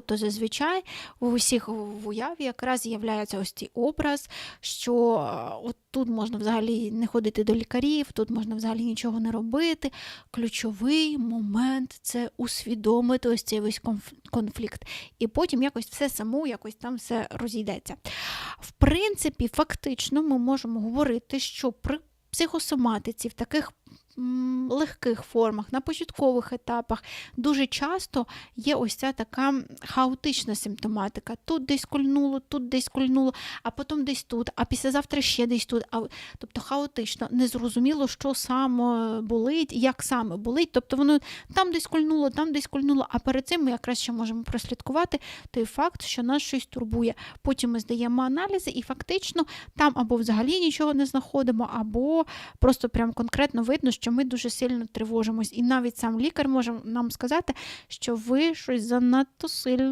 то зазвичай у усіх в уяві якраз з'являється ось цей образ, що е, от тут можна взагалі не ходити до лікарів, тут можна взагалі нічого не робити. Ключовий момент це усвідомити ось цей весь конфлікт. І потім якось все само, якось там все розійдеться. В принципі, фактично, ми можемо говорити, що при психосоматиці в таких легких формах, на початкових етапах, дуже часто є ось ця така хаотична симптоматика. Тут десь кольнуло, тут десь кольнуло, а потім десь тут, а післязавтра ще десь тут. А, тобто хаотично, незрозуміло, що саме болить, як саме болить. Тобто воно там десь кольнуло, там десь кольнуло, а перед цим ми якраз ще можемо прослідкувати той факт, що нас щось турбує. Потім ми здаємо аналізи, і фактично там або взагалі нічого не знаходимо, або просто прям конкретно видно, що ми дуже сильно тривожимось. І навіть сам лікар може нам сказати, що ви щось занадто сильно.